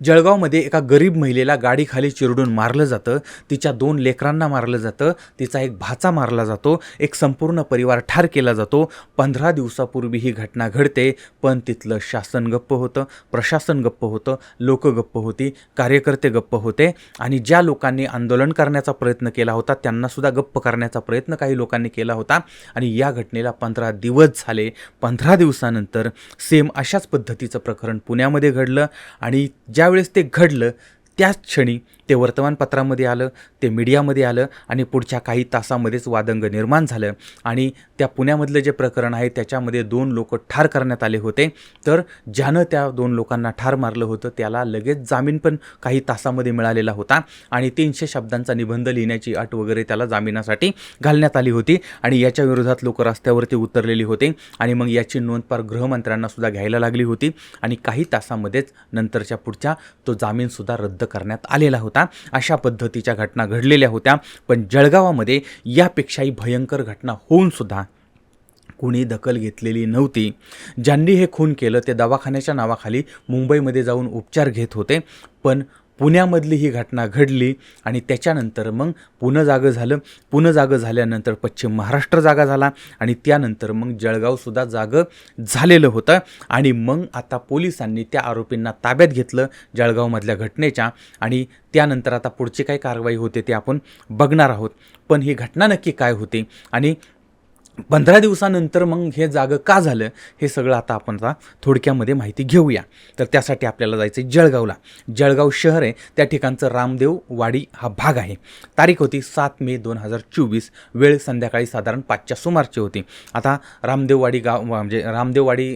जळगावमध्ये एका गरीब महिलेला गाडीखाली चिरडून मारलं जातं. तिच्या दोन लेकरांना मारलं जातं. तिचा एक भाचा मारला जातो. एक संपूर्ण परिवार ठार केला जातो. पंधरा दिवसापूर्वी ही घटना घडते पण तिथलं शासन गप्प होतं प्रशासन गप्प होतं लोक गप्प होती कार्यकर्ते गप्प होते आणि ज्या लोकांनी आंदोलन करण्याचा प्रयत्न केला होता त्यांनासुद्धा गप्प करण्याचा प्रयत्न काही लोकांनी केला होता आणि या घटनेला पंधरा दिवस झाले. पंधरा दिवसानंतर सेम अशाच पद्धतीचं प्रकरण पुण्यामध्ये घडलं आणि ज्या ज्यावेळेस ते घडलं त्याच क्षणी ते वर्तमानपत्रामध्ये आलं ते मीडियामध्ये आलं आणि पुढच्या काही तासामध्येच वादंग निर्माण झालं आणि त्या पुण्यामधलं जे प्रकरण आहे त्याच्यामध्ये दोन लोक ठार करण्यात आले होते. तर ज्यानं त्या दोन लोकांना ठार मारलं होतं त्याला लगेच जामीन पण काही तासामध्ये मिळालेला होता आणि तीनशे शब्दांचा निबंध लिहिण्याची अट वगैरे त्याला जामिनासाठी घालण्यात आली होती आणि याच्या विरोधात लोक रस्त्यावरती उतरलेली होते आणि मग याची नोंद पार गृहमंत्र्यांना सुद्धा घ्यायला लागली होती आणि काही तासामध्येच नंतरच्या पुढच्या तो जामीनसुद्धा रद्द करण्यात आलेला होता. अशा पद्धतीच्या घटना घडलेल्या होत्या. पण जळगावामध्ये यापेक्षाही भयंकर घटना होऊन सुद्धा कुणी दखल घेतलेली नव्हती. ज्यांनी हे खून केलं ते दवाखान्याच्या नावाखाली मुंबईमध्ये जाऊन उपचार घेत होते. पण पुण्यामधली ही घटना घडली आणि त्याच्यानंतर मग पुणं जागं झालं. पुणं जागं झाल्यानंतर पश्चिम महाराष्ट्र जागा झाला आणि त्यानंतर मग जळगावसुद्धा जागं झालेलं होतं. आणि मग आता पोलिसांनी त्या आरोपींना ताब्यात घेतलं जळगावमधल्या घटनेच्या आणि त्यानंतर आता पुढची काय कारवाई होते ते आपण बघणार आहोत. पण ही घटना नक्की काय होती आणि पंधरा दिवसानंतर मग हे जागं का झालं हे सगळं आता आपण आता थोडक्यामध्ये माहिती घेऊया. तर त्यासाठी आपल्याला जायचं आहे जळगावला. जळगाव शहर आहे त्या ठिकाणचं रामदेव वाडी हा भाग आहे. तारीख होती सात मे दोन हजार चोवीस. वेळ संध्याकाळी साधारण पाचच्या सुमारची होती. आता रामदेववाडी गाव म्हणजे रामदेववाडी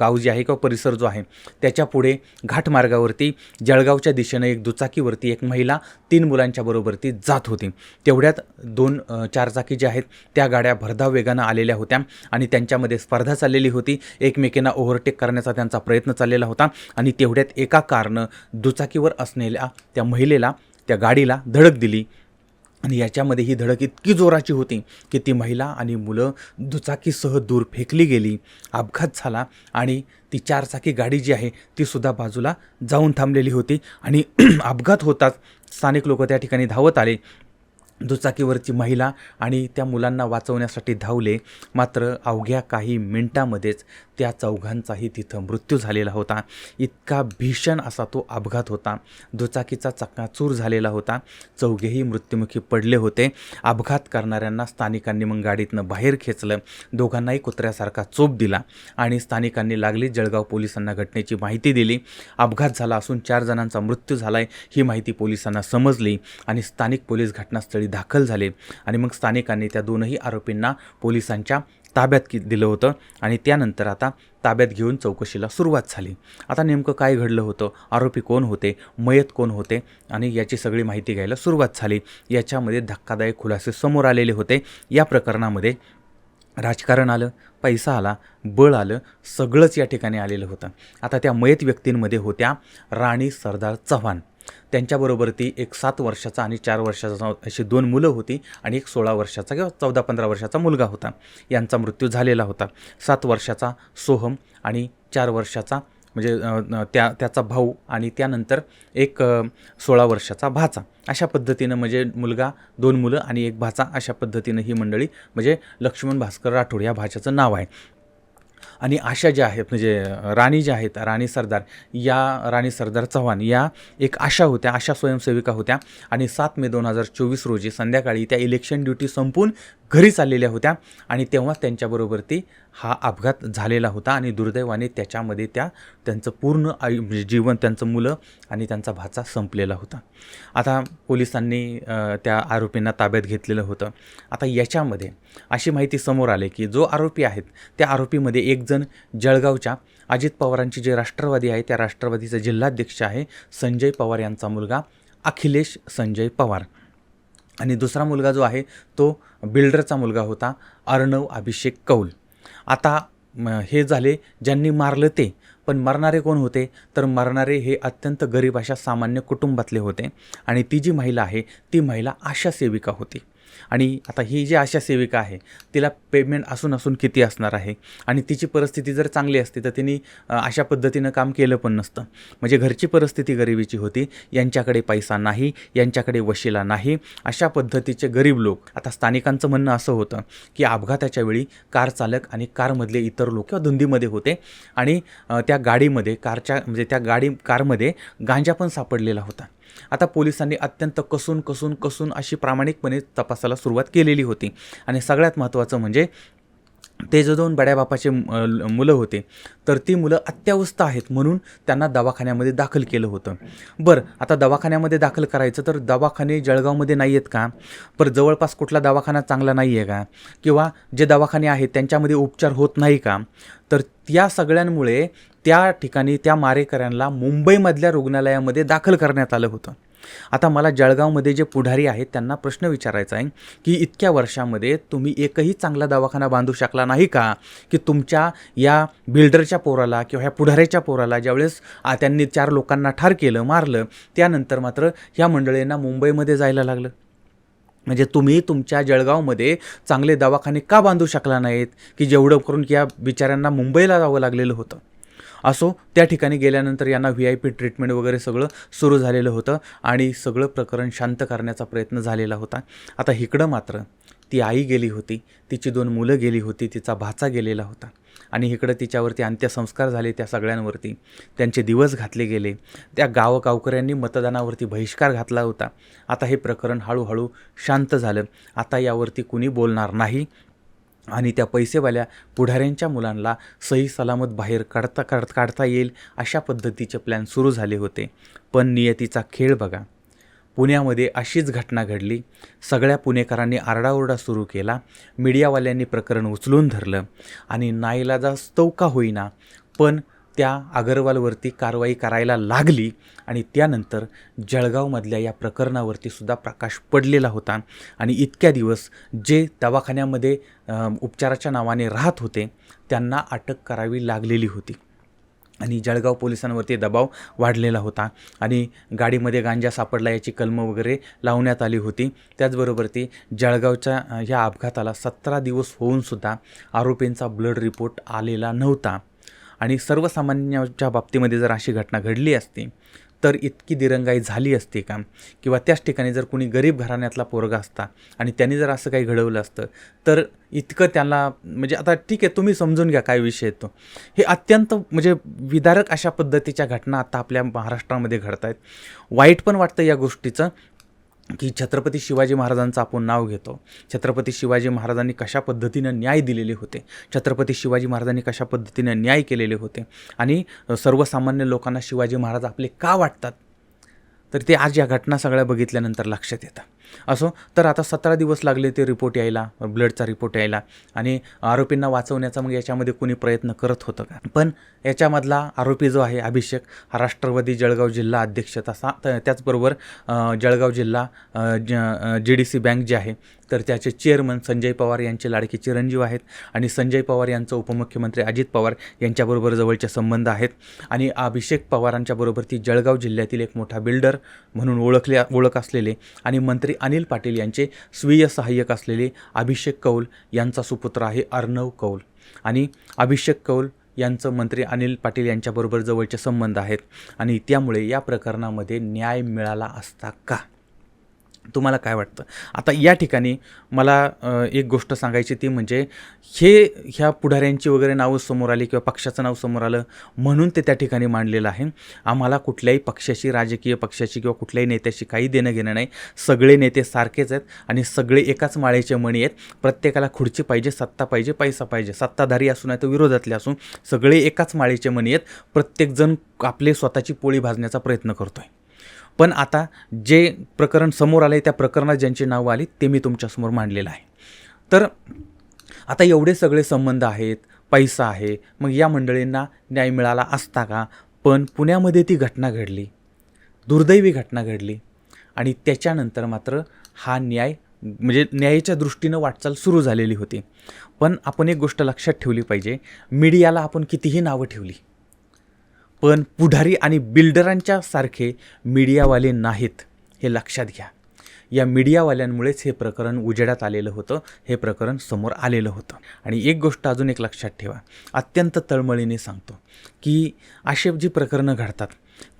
गाव जे आहे किंवा परिसर जो आहे त्याच्या पुढे घाटमार्गावरती जळगावच्या दिशेनं एक दुचाकीवरती एक महिला तीन मुलांच्या बरोबर ती जात होती. तेवढ्यात दोन चारचाकी ज्या आहेत त्या गाड्या भरधाव वेगानं आलेल्या होत्या आणि त्यांच्यामध्ये स्पर्धा चाललेली होती. एकमेकींना ओव्हरटेक करण्याचा त्यांचा प्रयत्न चाललेला होता आणि तेवढ्यात एका कारनं दुचाकीवर असलेल्या त्या महिलेला त्या गाडीला धडक दिली. आणि याच्यामध्ये ही धडक इतकी जोराची होती की ती महिला आणि मुलं दुचाकीसह दूर फेकली गेली. अपघात झाला आणि ती चारचाकी गाडी जी आहे ती सुद्धा बाजूला जाऊन थांबलेली होती आणि अपघात होताच स्थानिक लोक त्या ठिकाणी धावत आले. दुचाकीवरची महिला आणि त्या मुलांना वाचवण्यासाठी धावले. मात्र अवघ्या काही मिनिटामध्येच त्या चौघांचाही तिथं मृत्यू झालेला होता. इतका भीषण असा तो अपघात होता. दुचाकीचा चक्काचूर झालेला होता. चौघेही मृत्युमुखी पडले होते. अपघात करणाऱ्यांना स्थानिकांनी मग गाडीतनं बाहेर खेचलं. दोघांनाही कुत्र्यासारखा चोप दिला आणि स्थानिकांनी लागली जळगाव पोलिसांना घटनेची माहिती दिली. अपघात झाला असून चार जणांचा मृत्यू झाला आहे ही माहिती पोलिसांना समजली आणि स्थानिक पोलीस घटनास्थळी दाखल झाले आणि मग स्थानिकांनी त्या दोनही आरोपींना पोलिसांच्या ताब्यात की दिलं होतं आणि त्यानंतर आता ताब्यात घेऊन चौकशीला सुरुवात झाली. आता नेमकं काय घडलं होतं? आरोपी कोण होते? मयत कोण होते? आणि याची सगळी माहिती घ्यायला सुरुवात झाली. याच्यामध्ये धक्कादायक खुलासे समोर आलेले होते. या प्रकरणामध्ये राजकारण आलं पैसा आला बळ आलं सगळंच या ठिकाणी आलेलं होतं. आता त्या मयत व्यक्तींमध्ये होत्या राणी सरदार चव्हाण. त्यांच्याबरोबर ती एक सात वर्षाचा आणि चार वर्षाचा अशी दोन मुलं होती आणि एक सोळा वर्षाचा किंवा चौदा पंधरा वर्षाचा मुलगा होता. यांचा मृत्यू झालेला होता. सात वर्षाचा सोहम आणि चार वर्षाचा म्हणजे त्या त्याचा भाऊ आणि त्यानंतर एक सोळा वर्षाचा भाचा. अशा पद्धतीनं म्हणजे मुलगा दोन मुलं आणि एक भाचा अशा पद्धतीनं ही मंडळी म्हणजे लक्ष्मण भास्कर राठोड या भाच्याचं नाव आहे. आणि आशा ज्या आहेत म्हणजे राणी ज्या आहेत राणी सरदार या राणी सरदार चव्हाण या एक आशा होत्या आशा स्वयंसेविका होत्या. आणि सात मे दोन हजार चोवीस रोजी संध्याकाळी त्या इलेक्शन ड्युटी संपून घरी चाललेल्या होत्या. आणि तेव्हा त्यांच्याबरोबर ती हा अपघात झालेला होता आणि दुर्दैवाने त्याच्यामध्ये त्या त्यांचं पूर्ण आयु म्हणजे जीवन त्यांचं मुलं आणि त्यांचा भाचा संपलेला होता. आता पोलिसांनी त्या आरोपींना ताब्यात घेतलेलं होतं. आता याच्यामध्ये अशी माहिती समोर आली की जो आरोपी आहेत त्या आरोपीमध्ये एक एकजण जळगावच्या अजित पवारांची जे राष्ट्रवादी आहे त्या राष्ट्रवादीचा जिल्हाध्यक्ष आहे संजय पवार यांचा मुलगा अखिलेश संजय पवार. आणि दुसरा मुलगा जो आहे तो बिल्डरचा मुलगा होता अर्णव अभिषेक कौल. आता हे झाले ज्यांनी मारलं ते पण मरणारे कोण होते? तर मरणारे हे अत्यंत गरीब अशा सामान्य कुटुंबातले होते. आणि ती जी महिला आहे ती महिला आशा सेविका होती. आणि आता ही जी आशा सेविका आहे तिला पेमेंट असून असून किती असणार आहे? आणि तिची परिस्थिती जर चांगली असती तर तिने अशा पद्धतीनं काम केलं पण नसतं. म्हणजे घरची परिस्थिती गरिबीची होती यांच्याकडे पैसा नाही यांच्याकडे वशिला नाही अशा पद्धतीचे गरीब लोक. आता स्थानिकांचं म्हणणं असं होतं की अपघाताच्या वेळी कार चालक आणि कारमधले इतर लोक किंवा धुंदीमध्ये होते आणि त्या गाडीमध्ये कारच्या म्हणजे त्या गाडी कारमध्ये गांजा पण सापडलेला होता. आता पोलिसांनी अत्यंत कसून कसून कसून अशी प्रामाणिकपणे तपासाला सुरुवात केलेली होती. आणि सगळ्यात महत्त्वाचं म्हणजे ते जो दोन बड्याबापाचे मुलं होते तर ती मुलं अत्यावस्थ आहेत म्हणून त्यांना दवाखान्यामध्ये दाखल केलं होतं. बरं आता दवाखान्यामध्ये दाखल करायचं तर दवाखाने जळगावमध्ये नाही आहेत का? पर जवळपास कुठला दवाखाना चांगला नाही आहे का? किंवा जे दवाखाने आहेत त्यांच्यामध्ये उपचार होत नाही का? तर या सगळ्यांमुळे त्या ठिकाणी त्या मारेकऱ्यांना मुंबईमधल्या रुग्णालयामध्ये दाखल करण्यात आलं होतं. आता मला जळगावमध्ये जे पुढारी आहेत त्यांना प्रश्न विचारायचा आहे की इतक्या वर्षामध्ये तुम्ही एकही चांगला दवाखाना बांधू शकला नाही का? की तुमच्या या बिल्डरच्या पोराला किंवा ह्या पुढाऱ्याच्या पोराला ज्यावेळेस त्यांनी चार लोकांना ठार केलं मारलं त्यानंतर मात्र ह्या मंडळींना मुंबईमध्ये जायला लागलं. म्हणजे तुम्ही तुमच्या जळगावमध्ये चांगले दवाखाने का बांधू शकला नाहीत? की जेवढं करून की या बिचाऱ्यांना मुंबईला जावं लागलेलं होतं? असो त्या ठिकाणी गेल्यानंतर यांना व्ही आय पी ट्रीटमेंट वगैरे सगळं सुरू झालेलं होतं आणि सगळं प्रकरण शांत करण्याचा प्रयत्न झालेला होता. आता इकडं मात्र ती आई गेली होती तिची दोन मुलं गेली होती तिचा भाचा गेलेला होता आणि इकडं तिच्यावरती अंत्यसंस्कार झाले त्या सगळ्यांवरती. त्यांचे दिवस घातले गेले. त्या गाव गावकऱ्यांनी मतदानावरती बहिष्कार घातला होता. आता हे प्रकरण हळूहळू शांत झालं. आता यावरती कुणी बोलणार नाही. आणि त्या पैसेवाल्या पुढाऱ्यांच्या मुलांना सही सलामत बाहेर काढता काढ काढता येईल अशा पद्धतीचे प्लॅन सुरू झाले होते. पण नियतीचा खेळ बघा. पुण्यामध्ये अशीच घटना घडली. सगळ्या पुणेकरांनी आरडाओरडा सुरू केला. मीडियावाल्यांनी प्रकरण उचलून धरलं. आणि नाईलाजास्तव का होईना. पण त्या अगरवालवरती कारवाई करायला लागली आणि त्यानंतर जळगावमधल्या या प्रकरणावरती सुद्धा प्रकाश पडलेला होता. आणि इतक्या दिवस जे दवाखान्यामध्ये उपचाराच्या नावाने राहत होते त्यांना अटक करावी लागलेली होती. आणि जळगाव पोलिसांवरती दबाव वाढलेला होता. आणि गाडीमध्ये गांजा सापडला याची कलमं वगैरे लावण्यात आली होती. त्याचबरोबर ती जळगावच्या ह्या अपघाताला सतरा दिवस होऊनसुद्धा आरोपींचा ब्लड रिपोर्ट आलेला नव्हता. आणि सर्वसामान्यांच्या बाबतीमध्ये जर अशी घटना घडली असती तर इतकी दिरंगाई झाली असती का? किंवा त्याच ठिकाणी जर कोणी गरीब घराण्यातला पोरगा असता आणि त्यांनी जर असं काही घडवलं असतं तर इतकं त्याला म्हणजे आता ठीक आहे तुम्ही समजून घ्या काय विषय येतो हे अत्यंत म्हणजे विदारक अशा पद्धतीच्या घटना आता आपल्या महाराष्ट्रामध्ये घडत आहेत वाईट पण वाटतं या गोष्टीचं की छत्रपती शिवाजी महाराजांचं आपण नाव घेतो. छत्रपती शिवाजी महाराजांनी कशा पद्धतीनं न्याय दिलेले होते? छत्रपती शिवाजी महाराजांनी कशा पद्धतीनं न्याय केलेले होते? आणि सर्वसामान्य लोकांना शिवाजी महाराज आपले का वाटतात? तर ते आज या घटना सगळ्या बघितल्यानंतर लक्षात येतं. असो तर आता सतरा दिवस लागले ते रिपोर्ट यायला ब्लडचा रिपोर्ट यायला. आणि आरोपींना वाचवण्याचा मग याच्यामध्ये कोणी प्रयत्न करत होतं का? पण याच्यामधला आरोपी जो आहे अभिषेक हा राष्ट्रवादी जळगाव जिल्हा अध्यक्ष तसा. त्याचबरोबर जळगाव जिल्हा जी डी सी बँक जे आहे तर त्याचे चेअरमन संजय पवार यांचे लाडके चिरंजीव आहेत. आणि संजय पवार यांचं उपमुख्यमंत्री अजित पवार यांच्याबरोबर जवळचे संबंध आहेत. आणि अभिषेक पवारांच्याबरोबर ती जळगाव जिल्ह्यातील एक मोठा बिल्डर म्हणून ओळखल्या ओळख असलेले आणि मंत्री अनिल पाटील यांचे स्वीय सहाय्यक असलेले अभिषेक कौल यांचा सुपुत्र आहे अर्णव कौल. आणि अभिषेक कौल यांचं मंत्री अनिल पाटील यांच्याबरोबर जवळचे संबंध आहेत. आणि त्यामुळे या प्रकरणामध्ये न्याय मिळाला असता का? तुम्हाला काय वाटतं? आता या ठिकाणी मला एक गोष्ट सांगायची ती म्हणजे हे ह्या पुढाऱ्यांची वगैरे नावं समोर आली किंवा पक्षाचं नाव समोर आलं म्हणून ते त्या ठिकाणी मांडलेलं आहे. आम्हाला कुठल्याही पक्षाशी राजकीय पक्षाशी किंवा कुठल्याही नेत्याशी काही देणं घेणं नाही. सगळे नेते सारखेच आहेत आणि सगळे एकाच माळेचे मणी आहेत. प्रत्येकाला खुर्ची पाहिजे सत्ता पाहिजे पैसा पाहिजे. सत्ताधारी असू नाही तर विरोधातले असून सगळे एकाच माळेचे मणी आहेत. प्रत्येकजण आपले स्वतःची पोळी भाजण्याचा प्रयत्न करतो आहे पण आता जे प्रकरण समोर आले त्या प्रकरणात ज्यांची नावं आली ते मी तुमच्यासमोर मांडलेलं आहे. तर आता एवढे सगळे संबंध आहेत पैसा आहे मग या मंडळींना न्याय मिळाला असता का? पण पुण्यामध्ये ती घटना घडली दुर्दैवी घटना घडली आणि त्याच्यानंतर मात्र हा न्याय म्हणजे न्यायाच्या दृष्टीनं वाटचाल सुरू झालेली होती. पण आपण एक गोष्ट लक्षात ठेवली पाहिजे मीडियाला आपण कितीही नावं ठेवली पण पुढारी आणि बिल्डरांच्या सारखे मीडियावाले नाहीत हे लक्षात घ्या. या मीडियावाल्यांमुळेच हे प्रकरण उजेडात आलेलं होतं हे प्रकरण समोर आलेलं होतं. आणि एक गोष्ट अजून एक लक्षात ठेवा. अत्यंत तळमळीने सांगतो की असे जी प्रकरणं घडतात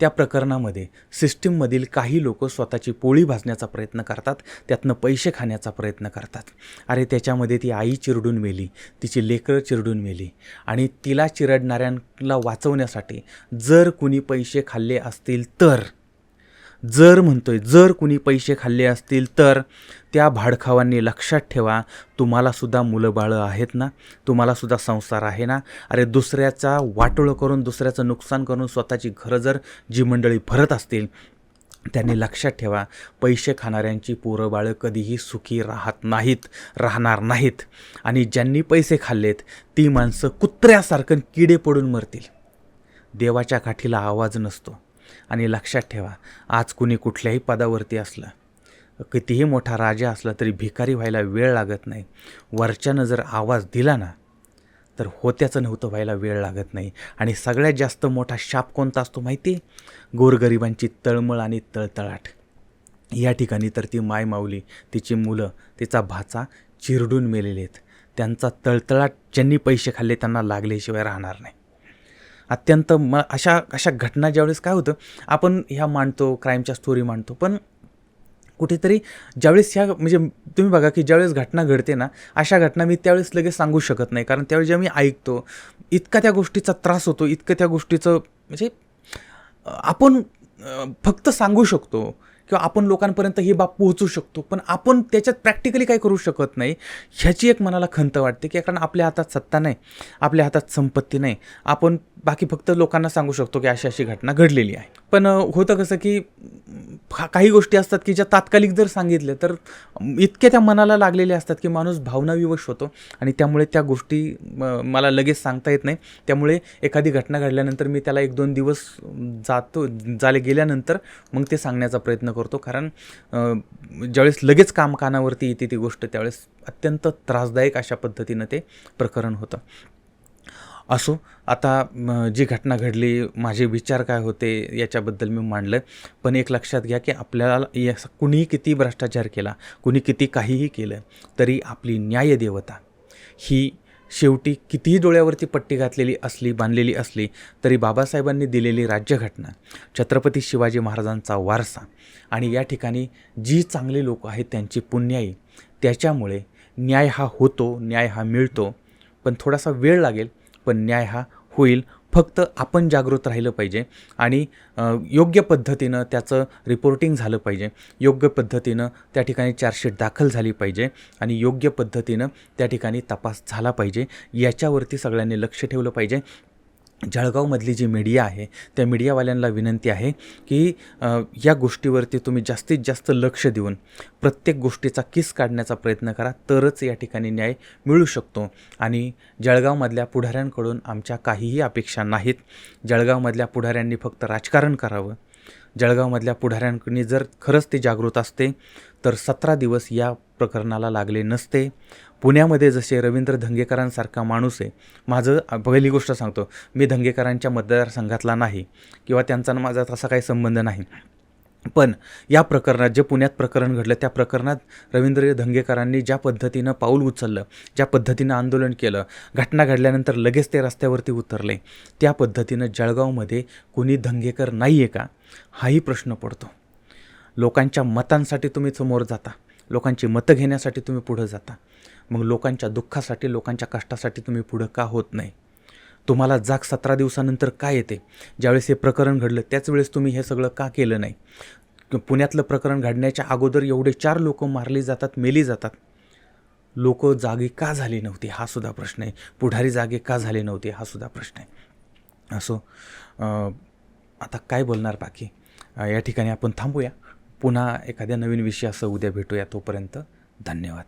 त्या प्रकरणामध्ये सिस्टीममधील काही लोक स्वतःची पोळी भाजण्याचा प्रयत्न करतात त्यातनं पैसे खाण्याचा प्रयत्न करतात. अरे त्याच्यामध्ये ती आई चिरडून मेली तिची लेकरं चिरडून मेली आणि तिला चिरडणाऱ्यांना वाचवण्यासाठी जर कुणी पैसे खाल्ले असतील तर जर म्हणतोय जर कुणी पैसे खाल्ले असतील तर त्या भाडखावांनी लक्षात ठेवा तुम्हालासुद्धा मुलं बाळं आहेत ना? तुम्हालासुद्धा संसार आहे ना? अरे दुसऱ्याचा वाटोळं करून दुसऱ्याचं नुकसान करून स्वतःची घरं जर जी मंडळी भरत असतील त्यांनी लक्षात ठेवा पैसे खाणाऱ्यांची पोरं बाळं कधीही सुखी राहत नाहीत राहणार नाहीत. आणि ज्यांनी पैसे खाल्लेत ती माणसं कुत्र्यासारखं किडे पडून मरतील. देवाच्या काठीला आवाज नसतो. आणि लक्षात ठेवा आज कुणी कुठल्याही पदावरती असलं कितीही मोठा राजा असला तरी भिकारी व्हायला वेळ लागत नाही. वरच्यानं जर आवाज दिला ना तर होत्याचं नव्हतं व्हायला वेळ लागत नाही. आणि सगळ्यात जास्त मोठा शाप कोणता असतो माहिती? गोरगरिबांची तळमळ आणि तळतळाट. या ठिकाणी तर ती माय माऊली तिची मुलं तिचा भाचा चिरडून मेलेले आहेत. त्यांचा तळतळाट ज्यांनी पैसे खाल्ले त्यांना लागल्याशिवाय राहणार नाही. अत्यंत म अशा अशा घटना ज्यावेळेस काय होतं आपण ह्या मांडतो क्राईमच्या स्टोरी मांडतो पण कुठेतरी ज्यावेळेस ह्या म्हणजे तुम्ही बघा की ज्यावेळेस घटना घडते ना अशा घटना मी त्यावेळेस लगेच सांगू शकत नाही. कारण त्यावेळेस जेव्हा मी ऐकतो इतका त्या गोष्टीचा त्रास होतो इतकं त्या गोष्टीचं म्हणजे आपण फक्त सांगू शकतो किंवा आपण लोकांपर्यंत ही बाब पोहोचू शकतो पण आपण त्याच्यात प्रॅक्टिकली काय करू शकत नाही ह्याची एक मनाला खंत वाटते की कारण आपल्या हातात सत्ता नाही आपल्या हातात संपत्ती नाही. आपण बाकी फक्त लोकांना सांगू शकतो की अशी अशी घटना घडलेली आहे. पण होतं कसं की हा- काही गोष्टी असतात की ज्या तात्कालिक जर सांगितल्या तर इतक्या त्या मनाला लागलेल्या असतात की माणूस भावनाविवश होतो आणि त्यामुळे त्या गोष्टी मला लगेच सांगता येत नाही. त्यामुळे एखादी घटना घडल्यानंतर मी त्याला एक दोन दिवस जातो झाले गेल्यानंतर मग ते सांगण्याचा प्रयत्न करतो. कारण ज्यावेळेस लगेच काम कानावरती येते ती गोष्ट त्यावेळेस अत्यंत त्रासदायक अशा पद्धतीनं ते प्रकरण होतं. असो. आता जी घटना घडली माझे विचार काय होते याच्याबद्दल मी मांडलं. पण एक लक्षात घ्या की आपल्याला या कुणीही किती भ्रष्टाचार केला कुणी किती काहीही केलं तरी आपली न्यायदेवता ही शेवटी कितीही डोळ्यावरती पट्टी घातलेली असली बांधलेली असली तरी बाबासाहेबांनी दिलेली राज्यघटना छत्रपती शिवाजी महाराजांचा वारसा आणि या ठिकाणी जी चांगली लोक आहेत त्यांची पुण्याई त्याच्यामुळे न्याय हा होतो न्याय हा मिळतो. पण थोडासा वेळ लागेल पण न्याय हा होईल. फक्त आपण जागृत राहिलं पाहिजे आणि योग्य पद्धतीनं त्याचं रिपोर्टिंग झालं पाहिजे. योग्य पद्धतीनं त्या ठिकाणी चार्जशीट दाखल झाली पाहिजे आणि योग्य पद्धतीनं त्या ठिकाणी तपास झाला पाहिजे. याच्यावरती सगळ्यांनी लक्ष ठेवलं पाहिजे. जळगावमधली जी मीडिया आहे त्या मीडियावाल्यांना विनंती आहे की या गोष्टीवरती तुम्ही जास्तीत जास्त लक्ष देऊन प्रत्येक गोष्टीचा किस काढण्याचा प्रयत्न करा तरच या ठिकाणी न्याय मिळू शकतो. आणि जळगावमधल्या पुढाऱ्यांकडून आमच्या काहीही अपेक्षा नाहीत. जळगावमधल्या पुढाऱ्यांनी फक्त राजकारण करावं. जळगावमधल्या पुढाऱ्यांकडनी जर खरंच ते जागृत असते तर सतरा दिवस या प्रकरणाला लागले नसते. पुण्यामध्ये जसे रवींद्र धंगेकरांसारखा माणूस आहे माझं पहिली गोष्ट सांगतो मी धंगेकरांच्या मतदारसंघातला नाही किंवा त्यांचा न माझा तसा काही संबंध नाही. पण या प्रकरणात जे पुण्यात प्रकरण घडलं त्या प्रकरणात रवींद्र धंगेकरांनी ज्या पद्धतीनं पाऊल उचललं ज्या पद्धतीनं आंदोलन केलं घटना घडल्यानंतर लगेच ते रस्त्यावरती उतरले त्या पद्धतीनं जळगावमध्ये कुणी धंगेकर नाही आहे का हाही प्रश्न पडतो. लोकांच्या मतांसाठी तुम्ही समोर जाता लोकांची मतं घेण्यासाठी तुम्ही पुढं जाता. मग लोकांच्या दुःखासाठी लोकांच्या कष्टासाठी तुम्ही पुढं का होत नाही? तुम्हाला जाग सतरा दिवसानंतर काय येते? ज्यावेळेस हे प्रकरण घडलं त्याच वेळेस तुम्ही हे सगळं का केलं नाही? पुण्यातलं प्रकरण घडण्याच्या अगोदर एवढे चार लोक मारली जातात मेली जातात. लोक जागी का झाली नव्हती? हा सुद्धा प्रश्न आहे. पुढारी जागे का झाले नव्हते? हा सुद्धा प्रश्न आहे. असो आता काय बोलणार बाकी? या ठिकाणी आपण थांबूया. पुन्हा एखाद्या नवीन विषयासह उद्या भेटूया. तोपर्यंत धन्यवाद.